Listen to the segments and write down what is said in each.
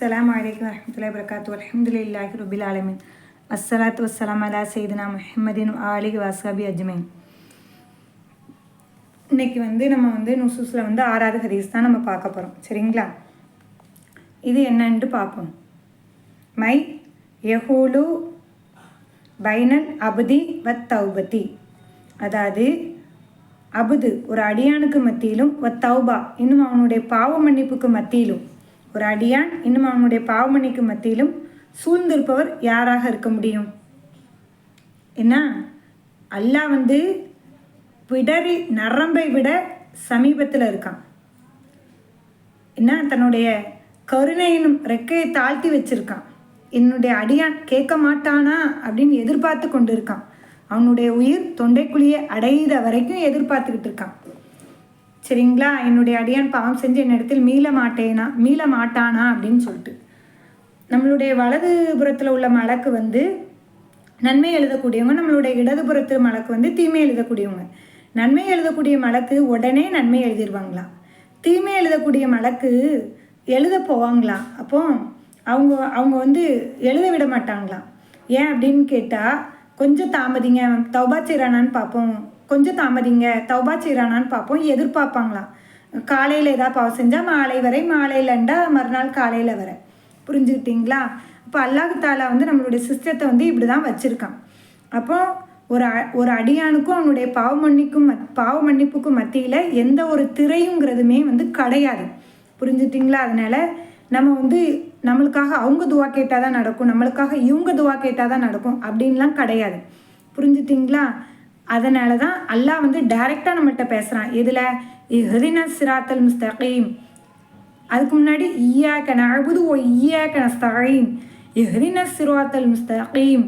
அஸ்ஸலாமு அலைக்கும் வரஹ்மத்துல்லாஹி வரகாத்து அல்ஹம்துலில்லாஹி ரபில் ஆலமின் அஸ்ஸலாத்து வஸ்ஸலாம் அலா சையதுனா முஹம்மதின் ஆலிஹி வஸ்ஹபி அஜ்மீன் இன்னைக்கு வந்து நம்ம வந்து நுசூஸில் வந்து ஆறாவது ஹதீஸ் தான் நம்ம பார்க்க போகிறோம் சரிங்களா? இது என்னன்ட்டு பார்ப்போம். மை யஹூலு பைனல் அபுதி வத் தௌபதி. அதாவது அபுது ஒரு அடியானுக்கு மத்தியிலும் வத் தௌபா இன்னும் அவனுடைய பாவ மன்னிப்புக்கு மத்தியிலும் ஒரு அடியான் இன்னும் அவனுடைய பாவமணிக்கு மத்தியிலும் சூழ்ந்திருப்பவர் யாராக இருக்க முடியும்? என்ன? அல்லாஹ் வந்து விடறி நரம்பை விட சமீபத்தில் இருக்கான். என்ன? தன்னுடைய கருணையினும் ரெக்கையை தாழ்த்தி வச்சிருக்கான். என்னுடைய அடியான் கேட்க மாட்டானா அப்படின்னு எதிர்பார்த்து கொண்டு இருக்கான் அவனுடைய உயிர் தொண்டைக்குழியை அடையிற வரைக்கும் எதிர்பார்த்துக்கிட்டு இருக்கான். சரிங்களா? என்னுடைய அடியான் பாவம் செஞ்சு என்னிடத்தில் மீள மாட்டேனா மீள மாட்டானா அப்படின்னு சொல்லிட்டு. நம்மளுடைய வலது புறத்தில் உள்ள மலக்கு வந்து நன்மை எழுதக்கூடியவங்க நம்மளுடைய இடதுபுறத்து மலக்கு வந்து தீமை எழுதக்கூடியவங்க. நன்மை எழுதக்கூடிய மலக்கு உடனே நன்மை எழுதிடுவாங்களாம் தீமை எழுதக்கூடிய மலக்கு எழுத போவாங்களாம் அப்போ அவங்க அவங்க வந்து எழுத விட மாட்டாங்களாம் ஏன் அப்படின்னு கேட்டால் கொஞ்சம் தாமதிங்க. தௌபா செய்கிறானான்னு பார்ப்போம். கொஞ்சம் தாமதிங்க. தௌபா செய்கிறானான்னு பார்ப்போம். எதிர்பார்ப்பாங்களாம். காலையில் ஏதாவது பாவம் செஞ்சால் மாலை வரை மாலையிலண்டா மறுநாள் காலையில் வர. புரிஞ்சுக்கிட்டிங்களா? இப்போ அல்லாஹு தாலா வந்து நம்மளுடைய சிஸ்டத்தை வந்து இப்படி தான் வச்சுருக்கான். அப்போ ஒரு அ ஒரு அடியானுக்கும் அவனுடைய பாவ மன்னிக்கும் மத் பாவ மன்னிப்புக்கும் மத்தியில் எந்த ஒரு திரையுங்கிறதுமே வந்து கிடையாது. புரிஞ்சுட்டிங்களா? அதனால் நம்ம வந்து நம்மளுக்காக அவங்க துவா கேட்டால் தான் நடக்கும் நம்மளுக்காக இவங்க துவா கேட்டால் தான் நடக்கும் அப்படின்லாம் கிடையாது. புரிஞ்சுட்டிங்களா? அதனால தான் அல்லாஹ் வந்து டைரெக்டாக நம்மள்கிட்ட பேசுகிறான் இதில் ஹரின சிராத்தல் முஸ்தகீம். அதுக்கு முன்னாடி ஈயாக்க நழுபுது ஓ ஈயாக்க நஸ்தகீம். இஹ்ரின சிராத்தல் முஸ்தகீம்.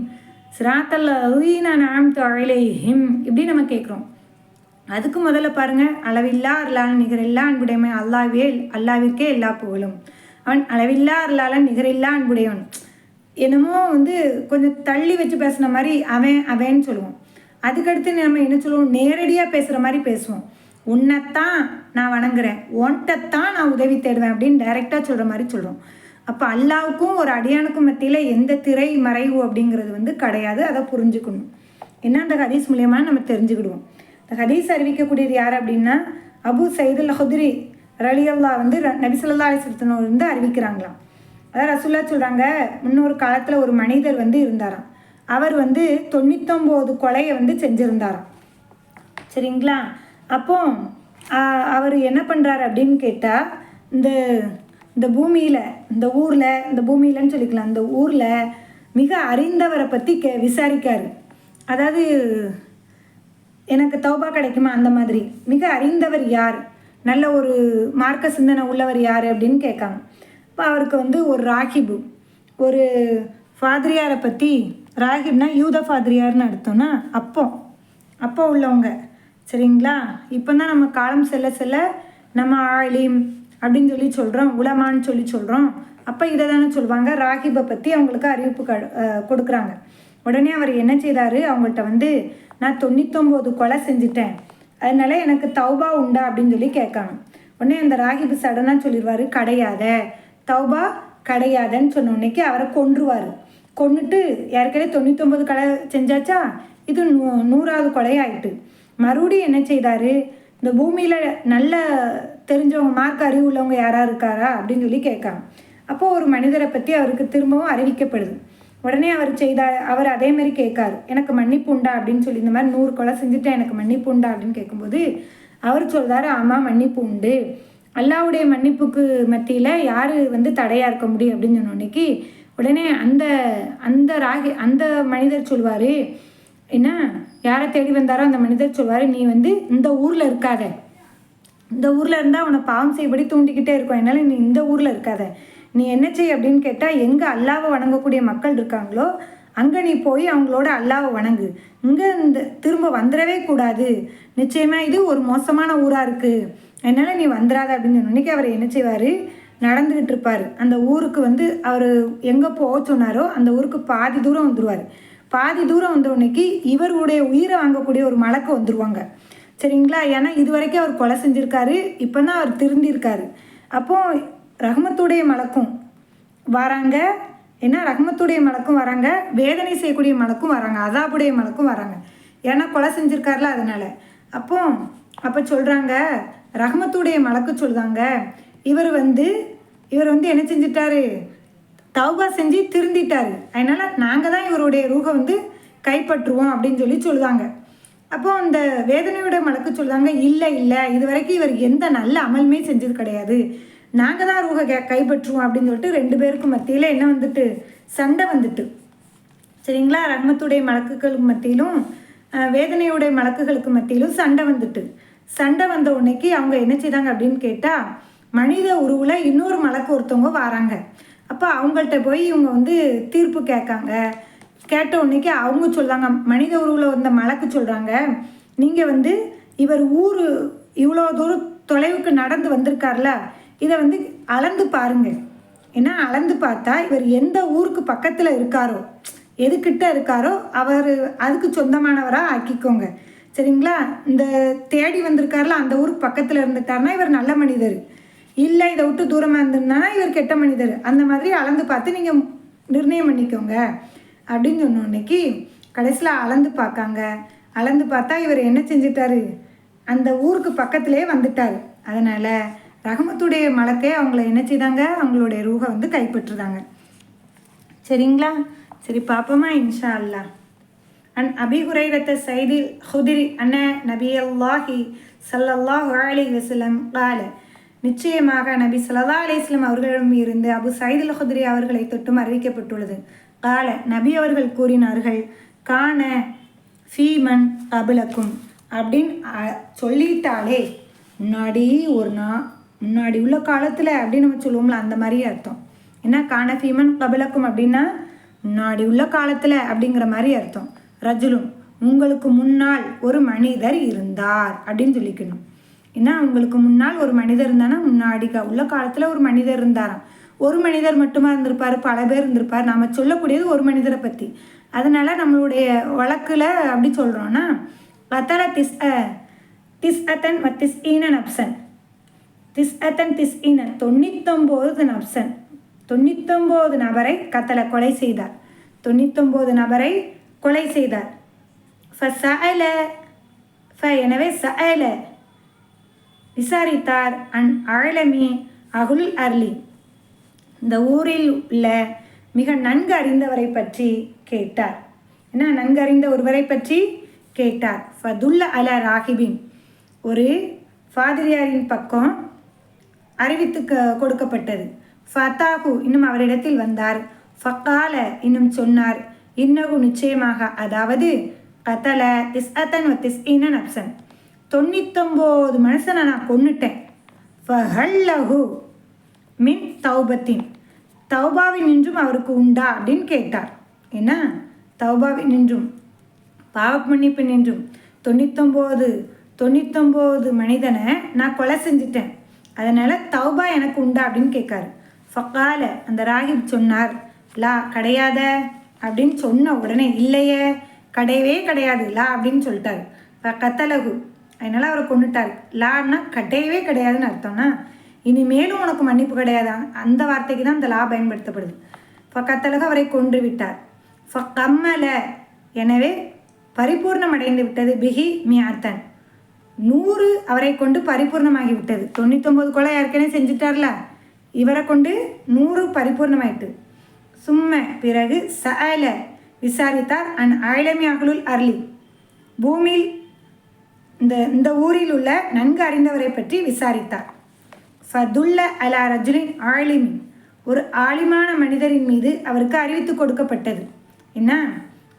சிராத்தல் அலீன நாம் தொழிலேஹிம் இப்படி நம்ம கேட்குறோம் அதுக்கு முதல்ல பாருங்க. அளவில்லா அருளால் நிகர் எல்லா அன்புடைமை அல்லாவே அல்லாவிற்கே எல்லா புகழும். அவன் அளவில்லா அருளாளன் நிகரில்லா அன்புடையவன். என்னமோ வந்து கொஞ்சம் தள்ளி வச்சு பேசுன மாதிரி அவன் அவன்னு சொல்லுவோம். அதுக்கடுத்து நம்ம என்ன சொல்லுவோம்? நேரடியாக பேசுகிற மாதிரி பேசுவோம். உன்னைத்தான் நான் வணங்குறேன். ஒன்ட்டத்தான் நான் உதவி தேடுவேன் அப்படின்னு டைரெக்டாக சொல்கிற மாதிரி சொல்கிறோம் அப்போ அல்லாவுக்கும் ஒரு அடியானுக்கும் மத்தியில் எந்த திரை மறைவு அப்படிங்கிறது வந்து கிடையாது. அதை புரிஞ்சுக்கணும். என்ன அந்த ஹதீஸ் மூலியமாக நம்ம தெரிஞ்சுக்கிடுவோம். இந்த ஹதீஸ் அறிவிக்கக்கூடியது யார் அப்படின்னா அபு சைதுல் ஹுத்ரி ரலியல்லா வந்து நபிசல்லா அலிசத்தினோர் வந்து அறிவிக்கிறாங்களாம். அதாவது ரசுல்லா சொல்கிறாங்க முன்னொரு காலத்தில் ஒரு மனிதர் வந்து இருந்தாராம். அவர் வந்து தொண்ணூத்தொம்போது கொலையை வந்து செஞ்சுருந்தாராம். சரிங்களா? அப்போ அவர் என்ன பண்ணுறாரு அப்படின்னு கேட்டால் இந்த இந்த பூமியில் இந்த ஊரில் இந்த பூமியிலன்னு சொல்லிக்கலாம் இந்த ஊரில் மிக அறிந்தவரை பற்றி கே விசாரிக்காரு. அதாவது எனக்கு தௌபா கிடைக்குமா? அந்த மாதிரி. மிக அறிந்தவர் யார்? நல்ல ஒரு மார்க்க சிந்தனை உள்ளவர் யார் அப்படின்னு கேட்காங்க. இப்போ அவருக்கு வந்து ஒரு ராகிபு. ஒரு ஃபாதிரியாரை பற்றி ராகிப்னா யூத ஃபாதிரியார்னு அடுத்தோம்னா அப்போ. அப்போ உள்ளவங்க. சரிங்களா? இப்போ தான் நம்ம காலம் செல்ல செல்ல நம்ம ஆழிம் அப்படின்னு சொல்லி சொல்கிறோம் உலமான்னு சொல்லி சொல்கிறோம் அப்போ இதை தானே சொல்லுவாங்க. ராகிபை பற்றி அவங்களுக்கு அறிவிப்பு க கொடுக்குறாங்க. உடனே அவர் என்ன செய்தார்? அவங்கள்ட்ட வந்து நான் தொண்ணூத்தொம்போது கொலை செஞ்சுட்டேன். அதனால எனக்கு தௌபா உண்டா அப்படின்னு சொல்லி கேட்காங்க உடனே அந்த ராகிபு சடனாக சொல்லிடுவார் கிடையாத. தௌபா கிடையாதன்னு சொன்ன உடனேக்கு அவரை கொன்றுவார். கொண்டுட்டு ஏற்கனவே தொண்ணூத்தொம்பது கொலை செஞ்சாச்சா? இது நூ நூறாவது கொலையாயிட்டு மறுபடியும் என்ன செய்தார்? இந்த பூமியில் நல்ல தெரிஞ்சவங்க மார்க் அறிவு உள்ளவங்க யாராக இருக்காரா? அப்படின்னு சொல்லி கேட்காங்க அப்போது ஒரு மனிதரை பற்றி அவருக்கு திரும்பவும் அறிவிக்கப்படுது. உடனே அவர் செய்தார் அவர் அதே மாதிரி கேட்காரு. எனக்கு மன்னிப்பு உண்டா? அப்படின்னு சொல்லி இந்த மாதிரி நூறு கொலை செஞ்சுட்டேன். எனக்கு மன்னிப்பு உண்டா? அப்படின்னு கேட்கும்போது அவர் சொல்கிறாரு ஆமாம் மன்னிப்பு உண்டு. அல்லாவுடைய மன்னிப்புக்கு மத்தியில் யார் வந்து தடையாக இருக்க முடியும்? அப்படின்னு சொன்னோன்னைக்கு உடனே அந்த அந்த ராகி அந்த மனிதர் சொல்வார் என்ன? யாரை தேடி வந்தாரோ அந்த மனிதர் சொல்வார் நீ வந்து இந்த ஊரில் இருக்காத. இந்த ஊரில் இருந்தால் அவனை பாவம் செய்யபடி தூண்டிக்கிட்டே இருக்கும். என்னால் நீ இந்த ஊரில் இருக்காத. நீ என்ன செய் அப்படின்னு கேட்டால் எங்கே அல்லாவை வணங்கக்கூடிய மக்கள் இருக்காங்களோ அங்கே நீ போய் அவங்களோட அல்லாவை வணங்கு. இங்கே இந்த திரும்ப வந்துடவே கூடாது. நிச்சயமாக இது ஒரு மோசமான ஊராக இருக்குது அதனால் நீ வந்துடாத அப்படின்னு சொன்னோன்னைக்கு அவர் என்ன செய்வார்? நடந்துக்கிட்டு இருப்பார். அந்த ஊருக்கு வந்து அவர் எங்கே போக சொன்னாரோ அந்த ஊருக்கு பாதி தூரம் வந்துடுவார் பாதி தூரம் வந்த இவருடைய உயிரை வாங்கக்கூடிய ஒரு மலக்கு வந்துடுவாங்க சரிங்களா? ஏன்னா இது வரைக்கும் அவர் கொலை செஞ்சுருக்காரு. இப்போ தான் அவர் திருந்திருக்காரு அப்போது ரஹமத்துடைய மலக்கும் வராங்க. ஏன்னா ரஹ்மத்துடைய மலக்கும் வராங்க. வேதனை செய்யக்கூடிய மலக்கும் வராங்க. அதாபுடைய மலக்கும் வராங்க. ஏன்னா கொலை செஞ்சுருக்காருல அதனால். அப்போ அப்போ சொல்கிறாங்க ரஹ்மத்துடைய மலக்கு சொல்கிறாங்க இவர் வந்து இவர் வந்து என்ன செஞ்சிட்டாரு? தௌபா செஞ்சு திருந்திட்டார். அதனால் நாங்கள் தான் இவருடைய ரூகை வந்து கைப்பற்றுவோம் அப்படின்னு சொல்லி சொல்லுவாங்க அப்போ அந்த வேதனையோட மலக்கு சொல்லுவாங்க இல்லை இல்லை. இது வரைக்கும் இவர் எந்த நல்ல அமலுமே செஞ்சது கிடையாது. நாங்கள் தான் ரூஹை கே கைப்பற்றுவோம் அப்படின்னு சொல்லிட்டு ரெண்டு பேருக்கும் மத்தியில் என்ன வந்துட்டு? சண்டை வந்துட்டு. சரிங்களா? ரஹ்மத்துடைய மலக்குகளுக்கு மத்தியிலும் வேதனையுடைய மலக்குகளுக்கு மத்தியிலும் சண்டை வந்துட்டு. சண்டை வந்த உடனேக்கு அவங்க என்ன செய்தாங்க அப்படின்னு கேட்டால் மனித உருவில் இன்னொரு மலக்கு ஒருத்தவங்க வராங்க. அப்போ அவங்கள்ட்ட போய் இவங்க வந்து தீர்ப்பு கேட்காங்க. கேட்ட உடனேக்கு அவங்க சொல்கிறாங்க மனித உருவில் வந்த மலக்கு சொல்கிறாங்க நீங்கள் வந்து இவர் ஊர் இவ்வளோ தூரம் தொலைவுக்கு நடந்து வந்திருக்கார்ல இதை வந்து அளந்து பாருங்க. ஏன்னா அளந்து பார்த்தா இவர் எந்த ஊருக்கு பக்கத்தில் இருக்காரோ எதுக்கிட்ட இருக்காரோ அவர் அதுக்கு சொந்தமானவராக ஆக்கிக்கோங்க. சரிங்களா? இந்த தேடி வந்திருக்காருல அந்த ஊருக்கு பக்கத்தில் இருந்துட்டார்னா இவர் நல்ல மனிதர். இல்லை இதை விட்டு தூரமாக இருந்திருந்தானா இவர் கெட்ட மனிதர். அந்த மாதிரி அளந்து பார்த்து நீங்கள் நிர்ணயம் பண்ணிக்கோங்க. அப்படின்னு சொன்ன கடைசியில் அளந்து பார்க்காங்க. அளந்து பார்த்தா இவர் என்ன செஞ்சிட்டாரு? அந்த ஊருக்கு பக்கத்திலே வந்துட்டார். அதனால் ரஹமத்துடைய மலக்கே அவங்கள என்ன செய்தாங்க அவங்களுடைய ரூகை வந்து கைப்பற்றுதாங்க. சரிங்களா? சரி பார்ப்போமா இன்ஷா அல்லாஹ் அன் அபி ஹுரைரத்த சைதில் ஹுதிரி அண்ண நபி அல்லாஹி சல்லல்லாஹ் அலி வசலம் கால நிச்சயமாக நபி சல்லா அலிஸ்லம் அவர்களிடம் இருந்து அபு சைதுல் ஹுதிரி அவர்களை தொட்டும் அறிவிக்கப்பட்டுள்ளது. கால நபி அவர்கள் கூறினார்கள் காண ஃபீமன் அபிலக்கும் அப்படின்னு சொல்லிட்டாலே முன்னாடி ஒரு நா முன்னாடி உள்ள காலத்தில் அப்படின்னு நம்ம சொல்லுவோம்ல அந்த மாதிரி அர்த்தம். என்ன? கானஃபீமன் ஃபீமன் அப்படின்னா முன்னாடி உள்ள காலத்தில் அப்படிங்கிற மாதிரி அர்த்தம். ரஜுலும் உங்களுக்கு முன்னால் ஒரு மனிதர் இருந்தார் அப்படின்னு சொல்லிக்கணும். ஏன்னா உங்களுக்கு முன்னால் ஒரு மனிதர் இருந்தானா? முன்னாடி கா- உள்ள காலத்தில் ஒரு மனிதர் இருந்தாராம். ஒரு மனிதர் மட்டுமா இருந்திருப்பார்? பல பேர் இருந்திருப்பார். நம்ம சொல்லக்கூடியது ஒரு மனிதரை பற்றி அதனால் நம்மளுடைய வழக்கில் அப்படி சொல்கிறோன்னா பத்தல திஸ் திஸ் அத்தன் திஸ் ஈனன் அப்சன். திஸ் அத்தன் திஸ் ஈனன் தொண்ணூத்தொம்போது நப்சன். தொண்ணூத்தொம்போது நபரை கத்தலை கொலை செய்தார். தொண்ணூத்தொம்போது நபரை கொலை செய்தார். ஃபசஅல ஃப எனவே சஅல விசாரித்தார் அன் அழலமி அகுல் அர்லி இந்த ஊரில் உள்ள மிக நன்கு அறிந்தவரை பற்றி கேட்டார். என்ன நன்கு அறிந்த ஒருவரை பற்றி கேட்டார். ஃபதுல்ல அல ராகிபின். ஒரு ஃபாதிரியாரின் பக்கம் அறிவித்து கொடுக்கப்பட்டது. ஃபத்தாகு இன்னும் அவரிடத்தில் வந்தார். ஃபக்கால இன்னும் சொன்னார். இன்னகு நிச்சயமாக அதாவது கத்தல திஸ் அத்தன் திஸ் இன்னன் அப்சன் தொண்ணூத்தொம்போது மனுஷனை நான் கொன்னுட்டேன். ஃபஹல்லஹு மின் தௌபத்தின். தௌபாவின் நின்றும் அவருக்கு உண்டா அப்படின்னு கேட்டார். என்ன? தௌபாவின் நின்றும். பாவ மன்னிப்பு நின்றும். தொண்ணூத்தொம்போது தொண்ணூத்தொம்போது மனிதனை நான் கொலை செஞ்சிட்டேன். அதனால் தௌபா எனக்கு உண்டா அப்படின்னு கேட்காரு. ஃபக்கால அந்த ராகிப் சொன்னார் லா கிடையாத அப்படின்னு சொன்ன உடனே இல்லையே கிடையவே கிடையாது லா அப்படின்னு சொல்லிட்டாரு. ஃப கத்தலகு அதனால் அவரை கொண்டுட்டார் லான்னா கிடையவே கிடையாதுன்னு அர்த்தம்னா இனிமேலும் உனக்கு மன்னிப்பு கிடையாது? அந்த வார்த்தைக்கு தான் இந்த லா பயன்படுத்தப்படுது. ஃப கத்தலகு அவரை கொன்று விட்டார். ஃப கம்மல எனவே பரிபூர்ணம் அடைந்து விட்டது பிஹி மியாத்தன் நூறு அவரை கொண்டு பரிபூர்ணமாகி விட்டது தொண்ணூத்தொம்பது கொலை ஏற்கனவே செஞ்சுட்டார்ல. இவரை கொண்டு நூறு பரிபூர்ணமாயிட்டு. சும்ம பிறகு சல விசாரித்தார் அன் அழலமி அகலுல் அர்லி பூமியில் இந்த இந்த ஊரில் உள்ள நன்கு அறிந்தவரை பற்றி விசாரித்தார். ஃபதுல்ல அலா ரஜுலின் ஆலிமின் ஒரு ஆலிமான மனிதரின் மீது அவருக்கு அறிவித்து கொடுக்கப்பட்டது. என்ன?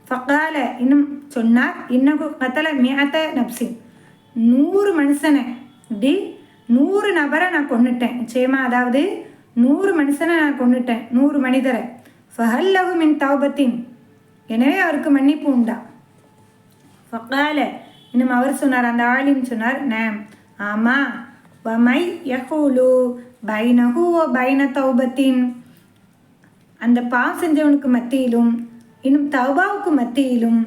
ஃபகால இன்னும் சொன்னார் இன்னகு கத்தல மியாத்த நப்சின் நூறு மனுஷனை இப்படி நூறு நபரை நான் கொண்டுட்டேன் நிச்சயமாக அதாவது நூறு மனுஷனை நான் கொண்டுட்டேன் நூறு மனிதரை. ஃபஹல்லகு மின் தௌபத்தின். எனவே அவருக்கு மன்னிப்பு உண்டா? ஃபகால இன்னும் அவர் சொன்னார் அந்த ஆலிம் சொன்னார் நேம் ஆமா வமை யஹூலு பைனஹு ஓ பைன தௌபத்தின். அந்த பாவம் செஞ்சவனுக்கு மத்தியிலும் இன்னும் தௌபாவுக்கு மத்தியிலும்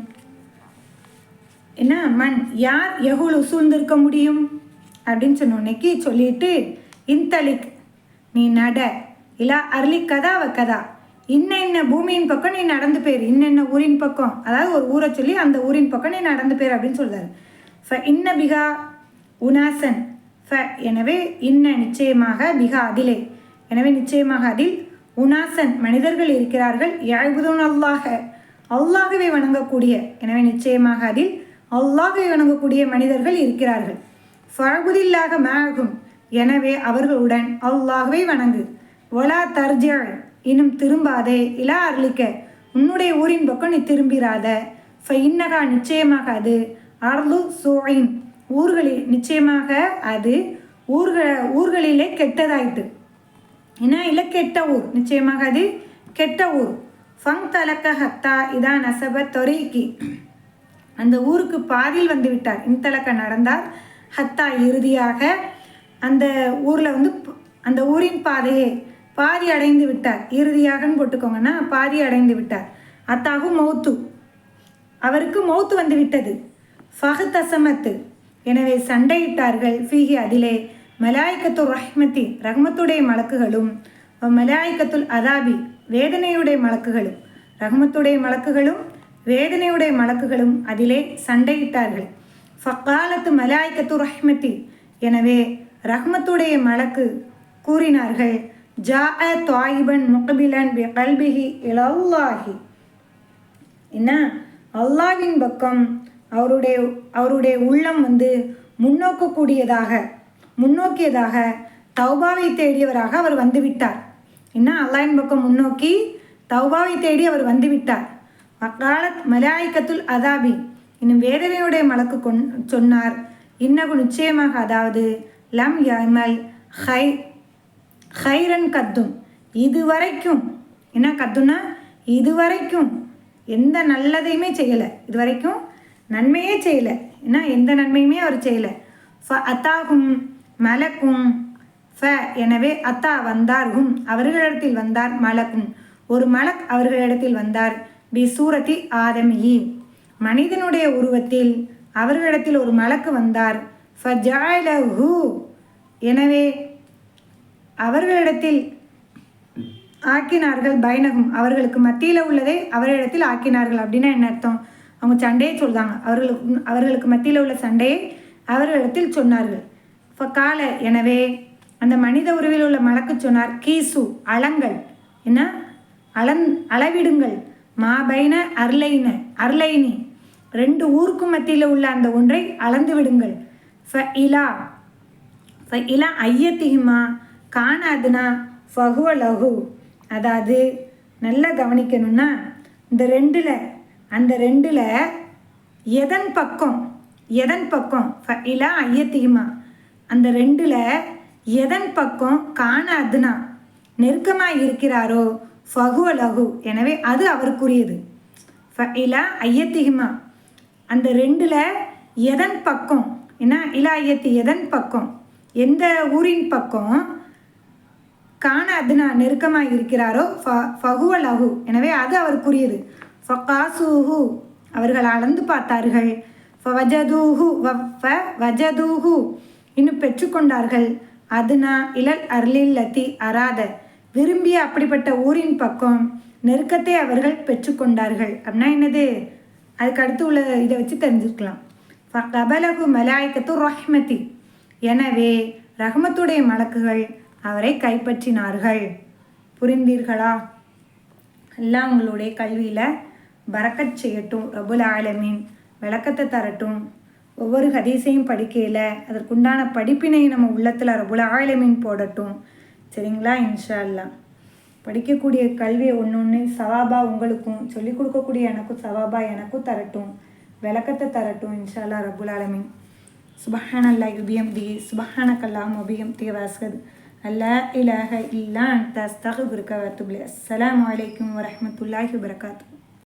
என்ன மண் யார் யஹூலு சூழ்ந்திருக்க முடியும்? அப்படின்னு சொன்ன சொல்லிட்டு இன்தலிக் நீ நட. இல்லா அர்லி கதா கதா. இன்ன இன்ன பூமியின் பக்கம் நீ நடந்து போயிரு இன்னென்ன ஊரின் பக்கம். அதாவது ஒரு ஊரை சொல்லி அந்த ஊரின் பக்கம் நீ நடந்து போயிரு அப்படின்னு சொல்கிறார் ஃப இன்ன பிகா உனாசன். ஃப எனவே இன்ன நிச்சயமாக பிகா அதிலே. எனவே நிச்சயமாக அதில் உனாசன் மனிதர்கள் இருக்கிறார்கள். யாழ்புதூன் அல்லாஹ அல்லாகவே வணங்கக்கூடிய. எனவே நிச்சயமாக அதில் அல்லாஹை வணங்கக்கூடிய மனிதர்கள் இருக்கிறார்கள். ஃபழ்புதில்லாக மாகும் எனவே அவர்களுடன் அல்லாஹுவை வணங்கு. ஒலா தர்ஜியாள் இன்னும் திரும்பாதே. இலா அர்லிக்க உன்னுடைய ஊரின் பக்கம் நீ திரும்பிராத. ஃப இன்னகா நிச்சயமாக அது. அர்லு சோயின் ஊர்களில் நிச்சயமாக அது. ஊர்கள ஊர்களிலே கெட்டதாயிட்டு ஏன்னா இல்லை கெட்ட ஊர். நிச்சயமாக அது கெட்ட ஊர். ஃபங் தலக்க ஹத்தா. இதான் அசப தொரைக்கி. அந்த ஊருக்கு பாதியில் வந்து விட்டார். இன்தலக்க நடந்தார். ஹத்தா இறுதியாக அந்த ஊரில் வந்து அந்த ஊரின் பாதையே பாதி அடைந்து விட்டார். இறுதியாகன்னு போட்டுக்கோங்கன்னா பாதி அடைந்து விட்டார். அத்தாகு மௌத்து. அவருக்கு மௌத்து வந்து விட்டது. ஃபஹ்தசமத்து எனவே சண்டையிட்டார்கள். ஃபீஹி அதிலே மலாய்க்கத்துல் ரஹ்மத்தி ரஹ்மத்துடைய மலக்குகளும் மலாய்க்கத்துல் அதாபி வேதனையுடைய மலக்குகளும் ரஹ்மத்துடைய மலக்குகளும் வேதனையுடைய மலக்குகளும் அதிலே சண்டையிட்டார்கள். ஃபக்காலத்து மலாய்க்கத்து ரஹ்மத்தி. எனவே ரஹ்மத்துடைய மலக்கு கூறினார்கள் ஜா அ தாயிபன் முகபிலன் பி கல்பிஹி இலல்லாஹி. என்ன? அல்லாஹின் பக்கம் அவருடைய அவருடைய உள்ளம் வந்து முன்னோக்கக்கூடியதாக முன்னோக்கியதாக தௌபாவை தேடியவராக அவர் வந்துவிட்டார். என்ன? அல்லாஹின் பக்கம் முன்னோக்கி தௌபாவை தேடி அவர் வந்துவிட்டார். அக்காலத் மலாய்க்கத்துல் அதாபி இன்னும் வேதனையுடைய மலக்கு கொன் சொன்னார். இன்னகு நிச்சயமாக அதாவது லம் யமல் ஹை ஹைரன் கத்தும். இதுவரைக்கும் என்ன கத்துனா இதுவரைக்கும் எந்த நல்லதையுமே செய்யலை. இதுவரைக்கும் நன்மையே செய்யலை. என்ன எந்த நன்மையுமே அவர் செய்யலை. ஃப அத்தாகும் மலக்கும். ஃப எனவே அத்தா வந்தார்கும் அவர்களிடத்தில் வந்தார் மலக்கும். ஒரு மலக் அவர்களிடத்தில் வந்தார். பி ஆதமியி. மனிதனுடைய உருவத்தில் அவர்களிடத்தில் ஒரு மலக்கு வந்தார். ஃபஜாலஹு. எனவே அவர்களிடத்தில் ஆக்கினார்கள் பைனகம். அவர்களுக்கு மத்தியில் உள்ளதை அவர்களிடத்தில் ஆக்கினார்கள் அப்படின்னா என்ன அர்த்தம்? அவங்க சண்டையை சொல்கிறாங்க அவர்களுக்கு அவர்களுக்கு மத்தியில் உள்ள சண்டையை அவர்களிடத்தில் சொன்னார்கள். கால எனவே அந்த மனித உருவில் உள்ள மலக்கு சொன்னார். கீசு அளங்கள் என்ன? அளந் அளவிடுங்கள். மாபைன அர்லைன அர்லைனி. ரெண்டு ஊருக்கு மத்தியில் உள்ள அந்த ஒன்றை அளந்து விடுங்கள். ஃப இலா ஃப இலா ஐயத்திகுமா காணாதுனா ஃபகுவ லகு அதாவது நல்லா கவனிக்கணும்னா இந்த ரெண்டில் அந்த ரெண்டில் எதன் பக்கம் எதன் பக்கம்? ஃப இலா ஐயத்திகுமா அந்த ரெண்டில் எதன் பக்கம்? காணாதுனா. நெருக்கமாக இருக்கிறாரோ ஃபகுவ லகு எனவே அது அவருக்குரியது. ஃப இலா ஐயத்திகுமா அந்த ரெண்டில் எதன் பக்கம்? என்ன? இலா ஐயத்தி எதன் பக்கம்? எந்த ஊரின் பக்கம்? காண அதுனா நெருக்கமாக இருக்கிறாரோ? ஃப ஃபகுவ லகு எனவே அது அவருக்குரியது. ஃபகாசூஹு. அவர்கள் அளந்து பார்த்தார்கள். ஃபவஜதூஹு. வ- வஜதூஹு. இன்னும் பெற்றுக்கொண்டார்கள். அதுனா இலல் அர்லில்லத்தி அராத. விரும்பிய அப்படிப்பட்ட ஊரின் பக்கம் நெருக்கத்தை அவர்கள் பெற்றுக்கொண்டார்கள். அப்படின்னா என்னது? அதுக்கு அடுத்து உள்ள இதை வச்சு தெரிஞ்சுக்கலாம் கபலகு மலாய்க்கத்து ரஹ்மதி. எனவே ரஹ்மத்துடைய மலக்குகள் அவரை கைப்பற்றினார்கள். புரிந்தீர்களா? எல்லாம் உங்களுடைய கல்வியில் பறக்கச் செய்யட்டும் ரபுல் ஆலமீன். விளக்கத்தை தரட்டும். ஒவ்வொரு ஹதீஸையும் படிக்கையில் அதற்குண்டான படிப்பினை நம்ம உள்ளத்தில் ரபுல் ஆலமீன் போடட்டும். சரிங்களா இன்ஷா அல்லாஹ் படிக்கக்கூடிய கல்வியை ஒன்று ஒன்று சவாபா உங்களுக்கும் சொல்லிக் கொடுக்கக்கூடிய எனக்கும் சவாபா எனக்கும் தரட்டும். விளக்கத்தை தரட்டும் இன்ஷா அல்லாஹ் ரபுல் ஆலமின். சுபஹான் அல்லா யுபியம் தி சுபஹான கல்லாம் உபியம் தி வாஸ்கத். அல்லா இலாக இல்லா தஸ்தாக அஸ்தகுபிருக்க வத்துபிலி அஸ்ஸலாமு அலைக்கும் வரஹ்மத்துல்லாஹி வபரகாத்துஹு